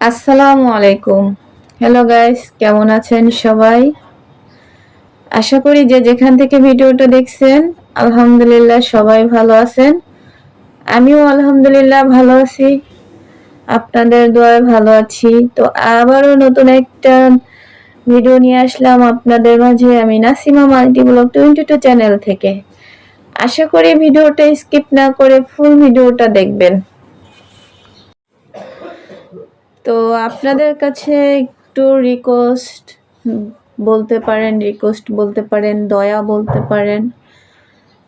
আসসালামু আলাইকুম। Hello guys কেমন আছেন সবাই? আশা করি যে যেখান থেকে ভিডিওটা দেখছেন, আলহামদুলিল্লাহ সবাই ভালো আছেন। আমিও আলহামদুলিল্লাহ ভালো আছি। আপনাদের দোয়ায় ভালো আছি। তো আবারও নতুন একটা ভিডিও নিয়ে আসলাম আপনাদের মাঝে। আমি Nasima multi blog twenty two channel থেকে। আশা করি ভিডিওটা স্কিপ না করে ফুল ভিডিওটা দেখবেন। তো আপনাদের কাছে একটু রিকোয়েস্ট বলতে পারেন রিকোয়েস্ট বলতে পারেন, দয়া বলতে পারেন।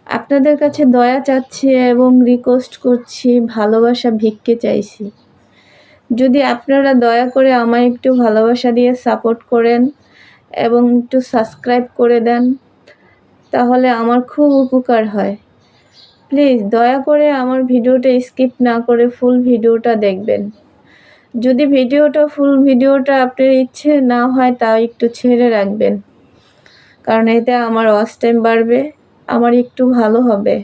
আপনাদের কাছে দয়া চাচ্ছি এবং রিকোয়েস্ট করছি, ভালোবাসা, ভিক্ষে চাইছি। যদি আপনারা দয়া করে আমায় একটু ভালোবাসা দিয়ে সাপোর্ট করেন এবং একটু সাবস্ক্রাইব করে দেন, তাহলে আমার খুব উপকার হয়। প্লিজ দয়া করে আমার ভিডিওটা স্কিপ না করে ফুল ভিডিওটা দেখবেন। যদি ভিডিওটা ফুল ভিডিওটা আপনার ইচ্ছে না হয়, তাও একটু ছেড়ে রাখবেন। কারণ এতে আমার ওয়াচ টাইম বাড়বে, আমার একটু ভালো হবে।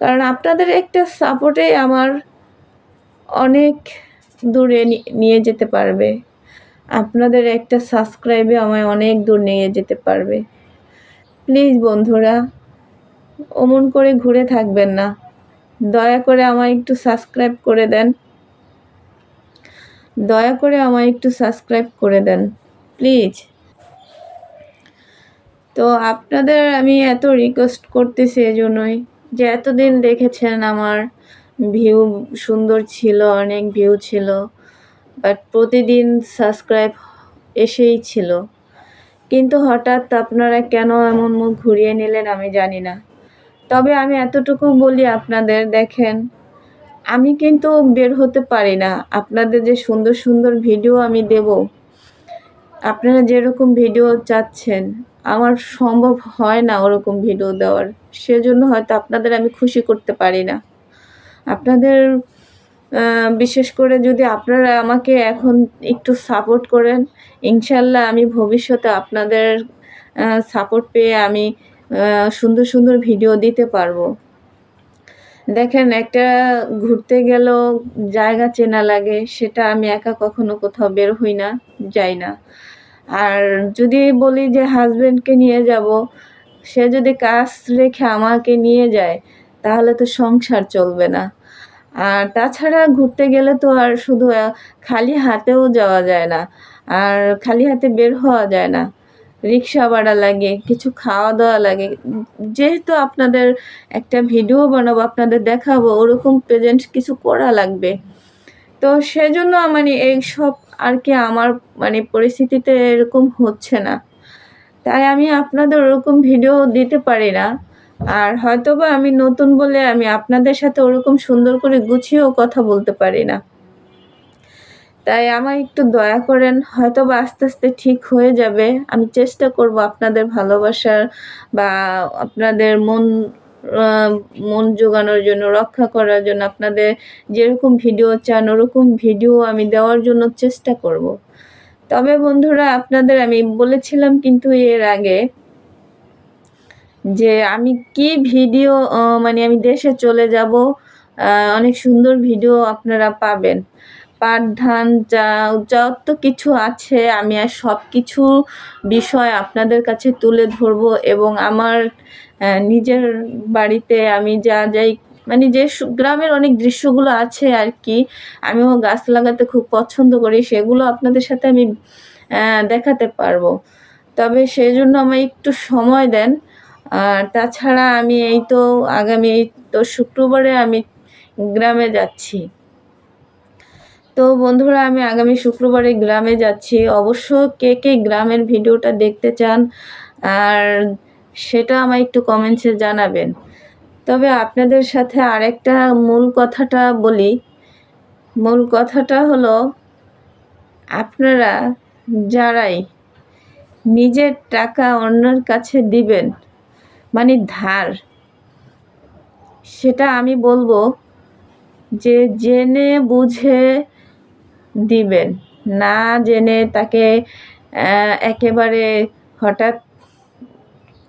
কারণ আপনাদের একটা সাপোর্টে আমার অনেক দূরে নিয়ে যেতে পারবে। আপনাদের একটা সাবস্ক্রাইবে আমায় অনেক দূর নিয়ে যেতে পারবে। প্লিজ বন্ধুরা, অমন করে ঘুরে থাকবেন না। দয়া করে আমায় একটু সাবস্ক্রাইব করে দেন। দয়া করে আমায় একটু সাবস্ক্রাইব করে দেন প্লিজ তো আপনাদের আমি এত রিকোয়েস্ট করতেছি এজন্যই যে এতদিন দেখেছেন আমার ভিউ সুন্দর ছিল, অনেক ভিউ ছিল বাট প্রতিদিন সাবস্ক্রাইব এসেই ছিল। কিন্তু হঠাৎ আপনারা কেন এমন মুখ ঘুরিয়ে নিলেন আমি জানি না। তবে আমি এতটুকু বলি আপনাদের, দেখেন আমি কিন্তু বের হতে পারি না। আপনাদের যে সুন্দর সুন্দর ভিডিও আমি দেব, আপনারা যেরকম ভিডিও চাচ্ছেন, আমার সম্ভব হয় না ওরকম ভিডিও দেওয়ার। সেজন্য হয়তো আপনাদের আমি খুশি করতে পারি না। আপনাদের বিশেষ করে যদি আপনারা আমাকে এখন একটু সাপোর্ট করেন, ইনশাল্লাহ আমি ভবিষ্যতে আপনাদের সাপোর্ট পেয়ে আমি সুন্দর সুন্দর ভিডিও দিতে পারব। দেখেন, একটা ঘুরতে গেলেও জায়গা চেনা লাগে, সেটা আমি একা কখনো কোথাও বের হই না, যাই না। আর যদি বলি যে হাজব্যান্ডকে নিয়ে যাব, সে যদি কাজ রেখে আমাকে নিয়ে যায়, তাহলে তো সংসার চলবে না। আর তাছাড়া ঘুরতে গেলে তো আর শুধু খালি হাতেও যাওয়া যায় না, আর খালি হাতে বের হওয়া যায় না। রিক্সা ভাড়া লাগে, কিছু খাওয়া দাওয়া লাগে। যেহেতু আপনাদের একটা ভিডিও বানাবো, আপনাদের দেখাবো, ওরকম প্রেজেন্ট কিছু করা লাগবে। তো সেজন্য মানে এইসব আর কি আমার মানে পরিস্থিতিতে এরকম হচ্ছে না। তাই আমি আপনাদের ওরকম ভিডিও দিতে পারি না। আর হয়তোবা আমি নতুন বলে আমি আপনাদের সাথে ওরকম সুন্দর করে গুছিয়েও কথা বলতে পারি না। তাই আমায় একটু দয়া করেন হয়তো বা আস্তে আস্তে ঠিক হয়ে যাবে আমি চেষ্টা করব আপনাদের ভালোবাসার বা আপনাদের মন মন জোগানোর জন্য, রক্ষা করার জন্য আপনাদের যেরকম ভিডিও চান, ওরকম ভিডিও আমি দেওয়ার জন্য চেষ্টা করব। তবে বন্ধুরা, আপনাদের আমি বলেছিলাম কিন্তু এর আগে যে আমি কি ভিডিও মানে আমি দেশে চলে যাব অনেক সুন্দর ভিডিও আপনারা পাবেন পাট ধান যা, যত কিছু আছে আমি আর সব কিছু বিষয় আপনাদের কাছে তুলে ধরবো এবং আমার নিজের বাড়িতে আমি যা, যাই মানে যে গ্রামের অনেক দৃশ্যগুলো আছে আর কি আমিও গাছ লাগাতে খুব পছন্দ করি, সেগুলো আপনাদের সাথে আমি দেখাতে পারব। তবে সেই জন্য আমায় একটু সময় দেন। আর তাছাড়া আমি এই তো আগামী তো শুক্রবারে আমি গ্রামে যাচ্ছি। তো বন্ধুরা, আমি আগামী শুক্রবারে গ্রামে যাচ্ছি। অবশ্য কে কে গ্রামের ভিডিওটা দেখতে চান, আর সেটা আমায় একটু কমেন্টসে জানাবেন। তবে আপনাদের সাথে আরেকটা মূল কথাটা বলি। মূল কথাটা হলো, আপনারা যারাই নিজের টাকা অন্যের কাছে দিবেন মানে ধার, সেটা আমি বলব যে জেনে বুঝে দিবেন। না জেনে তাকে একেবারে হঠাৎ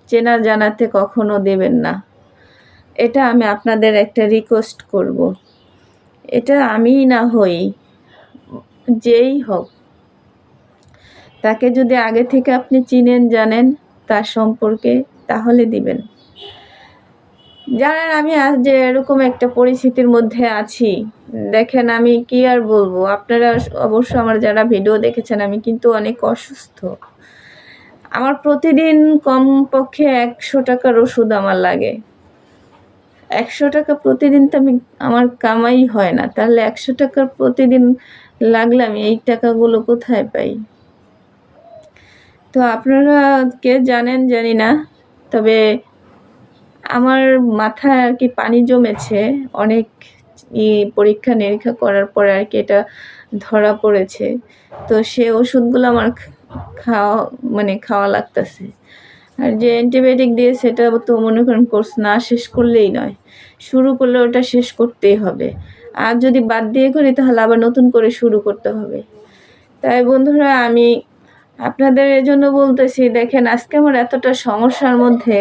চেনা জানাতে কখনো দেবেন না। এটা আমি আপনাদের একটা রিকোয়েস্ট করব। এটা আমি না হই, যেই হোক। তাকে যদি আগে থেকে আপনি চিনেন, জানেন তার সম্পর্কে, তাহলে দিবেন। জানেন, আমি আজ যে এরকম একটা পরিস্থিতির মধ্যে আছি, দেখেন আমি কি আর বলব? আপনারা অবশ্য আমার যারা ভিডিও দেখেছেন, আমি কিন্তু অনেক অসুস্থ। আমার প্রতিদিন কমপক্ষে একশো টাকার ওষুধ আমার লাগে। একশো টাকা প্রতিদিন তো আমি, আমার কামাই হয় না। তাহলে একশো টাকার প্রতিদিন লাগলে আমি এই টাকাগুলো কোথায় পাই? তো আপনারা কে জানেন জানি না, তবে আমার মাথায় আর কি পানি জমেছে। অনেক পরীক্ষা নিরীক্ষা করার পরে আর কি এটা ধরা পড়েছে। তো সে ওষুধগুলো আমার খাওয়া মানে খাওয়া লাগতেছে। আর যে অ্যান্টিবায়োটিক দিয়ে সেটা তো মনে করেন কোর্স না শেষ করলেই নয়। শুরু করলে ওটা শেষ করতেই হবে। আর যদি বাদ দিয়ে করি তাহলে আবার নতুন করে শুরু করতে হবে। তাই বন্ধুরা আমি আপনাদের এজন্য বলতেছি, দেখেন আজকে আমার এতটা সমস্যার মধ্যে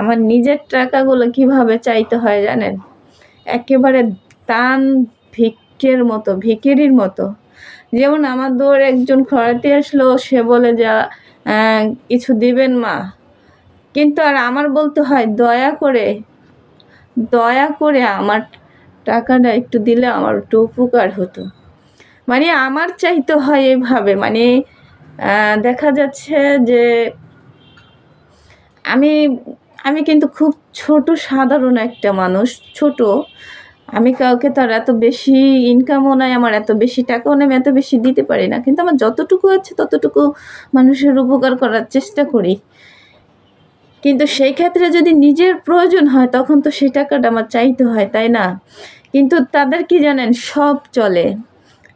আমার নিজের টাকাগুলো কীভাবে চাইতে হয় জানেন? একেবারে তান ভিক্ষের মতো ভিকিরির মতো। যেমন আমার দৌড় একজন খরাতে আসলো, সে বলে যা কিছু দিবেন মা? কিন্তু আর আমার বলতে হয়, দয়া করে দয়া করে আমার টাকাটা একটু দিলে আমার একটু উপকার হতো। মানে আমার চাইতে হয় এভাবে। মানে দেখা যাচ্ছে যে, আমি আমি কিন্তু খুব ছোট, সাধারণ একটা মানুষ, ছোট। আমি কাউকে তার এত বেশি ইনকামও নাই, আমার এত বেশি টাকাও নেই, আমি এত বেশি দিতে পারি না। কিন্তু আমার যতটুকু আছে, ততটুকু মানুষের উপকার করার চেষ্টা করি। কিন্তু সেই ক্ষেত্রে যদি নিজের প্রয়োজন হয়, তখন তো সেই টাকাটা আমার চাইতে হয়, তাই না? কিন্তু তাদের কি জানেন, সব চলে।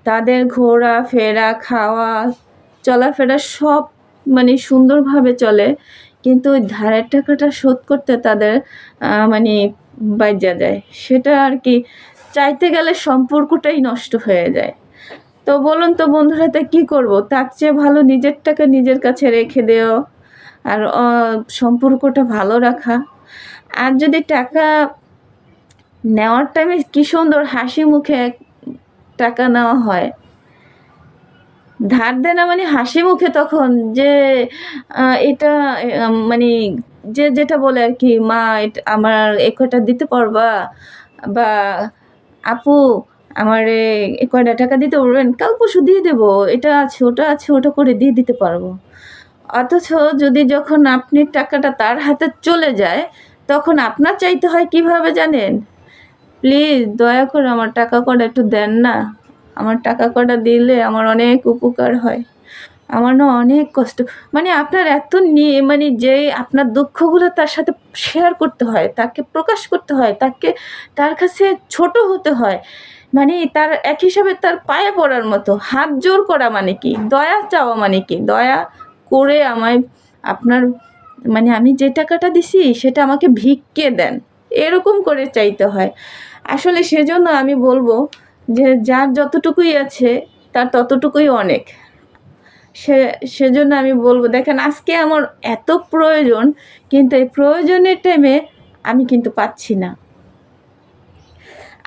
তাদের ঘোরা ফেরা খাওয়া, চলাফেরা সব মানে সুন্দরভাবে চলে। কিন্তু ওই ধারের টাকাটা শোধ করতে তাদের মানে বাজ্যা যায়। সেটা আর কি চাইতে গেলে সম্পর্কটাই নষ্ট হয়ে যায়। তো বলুন তো বন্ধুরা, তা কী করব? তার চেয়ে ভালো নিজের টাকা নিজের কাছে রেখে দেওয়া আর সম্পর্কটা ভালো রাখা। আর যদি টাকা নেওয়ার টাইমে কী সুন্দর হাসি মুখে টাকা নেওয়া হয় ধার দেনা মানে হাসি মুখে তখন যে এটা মানে যে যেটা বলে আর কি, মা আমার এ কয়টা দিতে পারবা? বা, আপু, আমার এ কয়টা টাকা দিতে পারবেন? কাল পরশু দিয়ে দেবো, এটা আছে, ওটা আছে, ওটা করে দিয়ে দিতে পারব। অথচ যদি যখন আপনি টাকাটা তার হাতে চলে যায়, তখন আপনার চাইতে হয় কীভাবে জানেন? প্লিজ, দয়া করে আমার টাকা কটা একটু দেন না। আমার টাকা কটা দিলে আমার অনেক উপকার হয়। আমার না অনেক কষ্ট। মানে আপনার এত নিয়ে মানে যে আপনার দুঃখগুলো তার সাথে শেয়ার করতে হয়, তাকে প্রকাশ করতে হয়, তাকে, তার কাছে ছোট হতে হয়। মানে তার এক হিসাবে তার পায়ে পড়ার মতো। হাত জোর করা মানে কি? দয়া চাওয়া মানে কি? দয়া করে আমায় আপনার মানে আমি যে টাকাটা দিছি সেটা আমাকে ভিক্ষে দেন। এরকম করে চাইতে হয়। আসলে সেজন্য আমি বলব যে যার যতটুকুই আছে, তার ততটুকুই অনেক। সে, সেজন্য আমি বলব, দেখেন আজকে আমার এত প্রয়োজন, কিন্তু এই প্রয়োজনের টাইমে আমি কিন্তু পাচ্ছি না।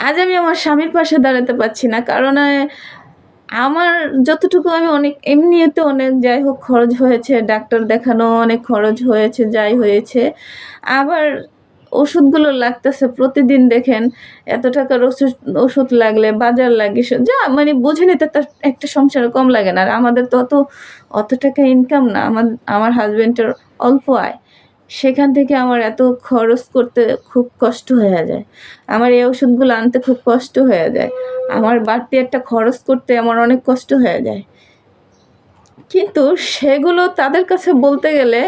আজ আমি আমার স্বামীর পাশে দাঁড়াতে পারছি না, কারণ আমার যতটুকু আমি অনেক, এমনিতে অনেক যাই হোক খরচ হয়েছে, ডাক্তার দেখানো অনেক খরচ হয়েছে, যাই হয়েছে। আবার ওষুধগুলো লাগতেছে প্রতিদিন দেখেন, এত টাকার ওষুধ ওষুধ লাগলে, বাজার লাগে যা মানে বুঝে নিতে তার একটা সংসারে কম লাগে না। আর আমাদের তো অত অত টাকা ইনকাম না, আমার আমার হাজব্যান্ডের অল্প আয়। সেখান থেকে আমার এত খরচ করতে খুব কষ্ট হয়ে যায়। আমার এই ওষুধগুলো আনতে খুব কষ্ট হয়ে যায়। আমার বাড়তি একটা খরচ করতে আমার অনেক কষ্ট হয়ে যায়। কিন্তু সেগুলো তাদের কাছে বলতে গেলে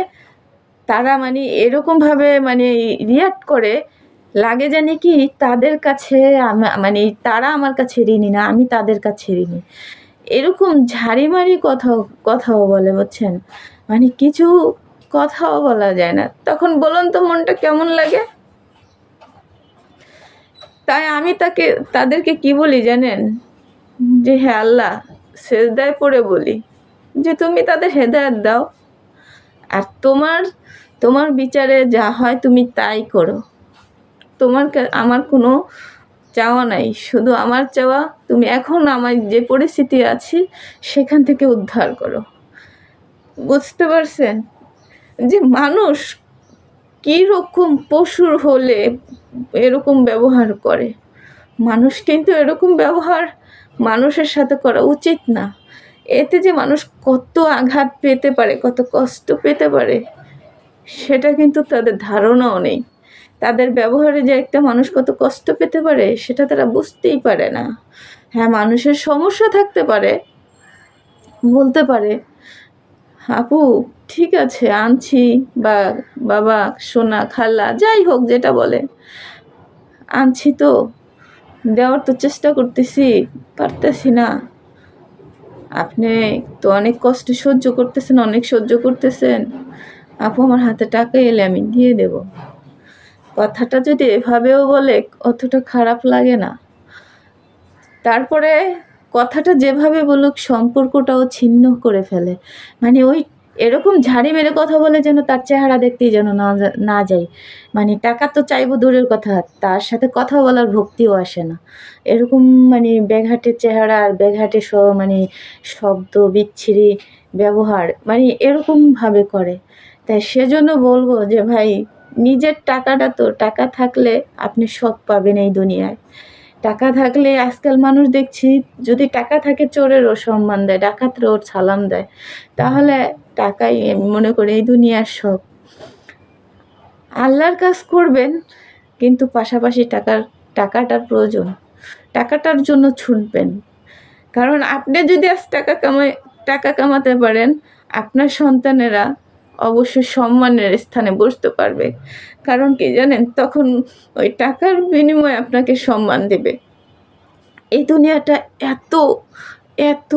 তারা মানে এরকমভাবে মানে রিয়াক্ট করে, লাগে জানি কি তাদের কাছে মানে তারা আমার কাছে ঋণী না, আমি তাদের কাছে ঋণী। এরকম ঝাড়িমারি কথাও কথাও বলে, বুঝছেন? মানে কিছু কথাও বলা যায় না। তখন বলুন তো মনটা কেমন লাগে? তাই আমি তাকে, তাদেরকে কি বলি জানেন? যে হ্যাঁ আল্লাহ, সেজদায় পড়ে বলি। যে তুমি তাদের হেদায়ত দাও। আর তোমার তোমার বিচারে যা হয় তুমি তাই করো। তোমার আমার কোনো চাওয়া নাই। শুধু আমার চাওয়া, তুমি এখন আমার যে পরিস্থিতি আছি, সেখান থেকে উদ্ধার করো। বুঝতে পারছেন? যে মানুষ রকম পশুর হলে এরকম ব্যবহার করে? মানুষ কিন্তু এরকম ব্যবহার মানুষের সাথে করা উচিত না। এতে যে মানুষ কত আঘাত পেতে পারে, কত কষ্ট পেতে পারে, সেটা কিন্তু তাদের ধারণাও নেই। তাদের ব্যবহারে যে একটা মানুষ কত কষ্ট পেতে পারে, সেটা তারা বুঝতেই পারে না। হ্যাঁ মানুষের সমস্যা থাকতে পারে, বলতে পারে, আপু, ঠিক আছে, আনছি, বা বাবা, সোনা, খালা, যাই হোক, যেটা বলে, আনছি তো, দেওয়ার তো চেষ্টা করতেছি, পারতেছি না। আপনি তো অনেক কষ্ট সহ্য করতেছেন, অনেক সহ্য করতেছেন। আপু, আমার হাতে টাকা এলে আমি দিয়ে দেব। কথাটা যদি এভাবেও বলে অতটা খারাপ লাগে না। তারপরে কথাটা যেভাবে বলুক, সম্পর্কটাও ছিন্ন করে ফেলে। মানে ওই এরকম ঝাড়ি মেরে কথা বলে যেন তার চেহারা দেখতেই যেন না যা- না যায় মানে টাকা তো চাইব দূরের কথা, তার সাথে কথা বলার ভক্তিও আসে না। এরকম মানে ব্যাঘাটের চেহারা আর ব্যাঘাটে স মানে শব্দ, বিচ্ছিরি ব্যবহার মানে এরকমভাবে করে। তাই সেজন্য বলব যে ভাই, নিজের টাকাটা তো, টাকা থাকলে আপনি সব পাবেন এই দুনিয়ায়। টাকা থাকলে আজকাল মানুষ দেখছি, যদি টাকা থাকে চোরেরও সম্মান দেয় ডাকাতরেও সালাম দেয়। তাহলে টাকাই মনে করি এই দুনিয়ার সব আল্লাহর কাজ করবেন, কিন্তু পাশাপাশি টাকার, টাকাটার প্রয়োজন। টাকাটার জন্য ছুটবেন। কারণ আপনি যদি আজ টাকা কামাই, টাকা কামাতে পারেন, আপনার সন্তানেরা অবশ্যই সম্মানের স্থানে বসতে পারবে। কারণ কি জানেন, তখন ওই টাকার বিনিময়ে আপনাকে সম্মান দেবে। এই দুনিয়াটা এত এত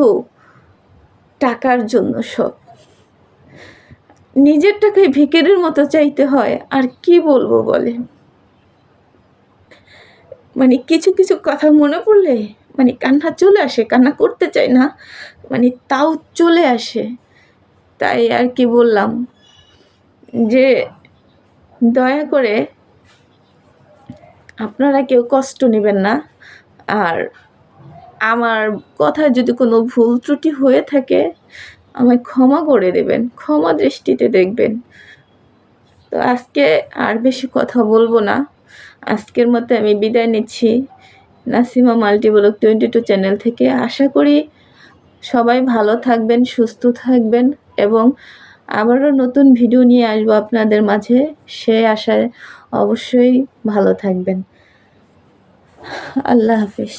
টাকার জন্য সব। নিজের টাকায় ভিকিরির মতো চাইতে হয়, আর কি বলব বলে মানে কিছু কিছু কথা মনে পড়লে মানে কান্না চলে আসে, কান্না করতে চাই না মানে তাও চলে আসে। তাই আর কি বললাম যে দয়া করে আপনারা কেউ কষ্ট নেবেন না। আর আমার কথায় যদি কোনো ভুল ত্রুটি হয়ে থাকে, আমায় ক্ষমা করে দেবেন, ক্ষমা দৃষ্টিতে দেখবেন। তো আজকে আর বেশি কথা বলব না। আজকের মতো আমি বিদায় নিচ্ছি। Nasima multi blog twenty two channel থেকে। আশা করি সবাই ভালো থাকবেন, সুস্থ থাকবেন। এবং আবারও নতুন ভিডিও নিয়ে আসব আপনাদের মাঝে। সে আশায় অবশ্যই ভালো থাকবেন। আল্লাহ হাফিজ।